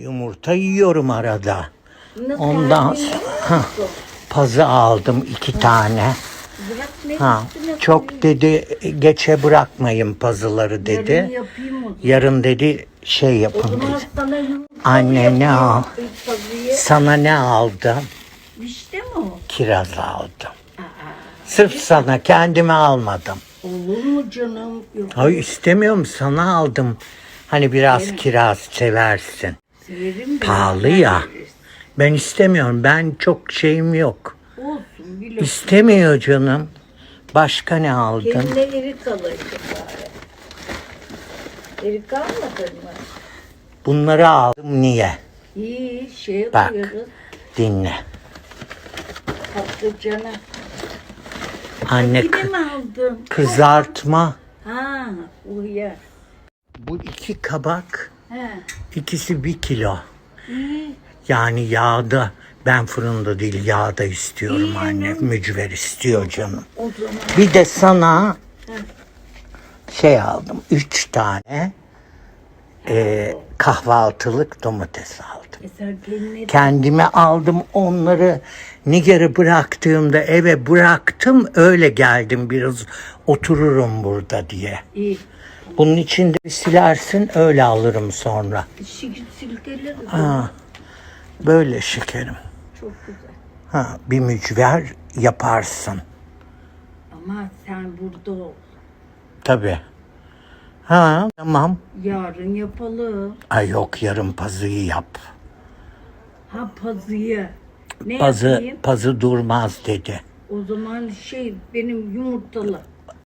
Yumurta yiyorum arada. Ondan sonra pazı aldım iki tane. Ha, çok dedi geçe bırakmayın pazıları dedi. Yarın dedi şey yapın dedi. Anne, ne al? Sana ne aldım? İşte mi o? Kiraz aldım. Sırf sana kendime almadım. Olur mu canım? Yok. Ay istemiyorum sana aldım. Hani biraz kiraz seversin. De. Pahalı ya. Ben istemiyorum. Ben çok şeyim yok. Olsun bile. İstemiyor canım. Başka ne aldın? Kendine erik alayım bari. Erik almadın mı? Bunları aldım niye? İyi şey Bak. koyarız. Dinle. Patlıcanı. Anne Yine kı- mi aldın? kızartma. Ha, uyar. Bu iki kabak He. ikisi bir kilo. İyi. Yani yağda ben fırında değil yağda istiyorum İyi, anne. Mücver istiyor canım. O zaman Bir de sana Hı. şey aldım. Üç tane e, kahvaltılık domates aldım. Kendime aldım onları Niger'e bıraktığımda eve bıraktım öyle geldim biraz otururum burada diye. iyi. Bunun içinde silersin öyle alırım sonra. Ha, böyle şekerim. Çok güzel. Ha, bir mücver yaparsın. Ama sen burada ol. Tabii. Ha tamam. Yarın yapalım. Ay yok yarın pazıyı yap. Ha pazıyı. Ne Pazı, yapayım? pazı durmaz dedi. O zaman şey benim yumurtalı.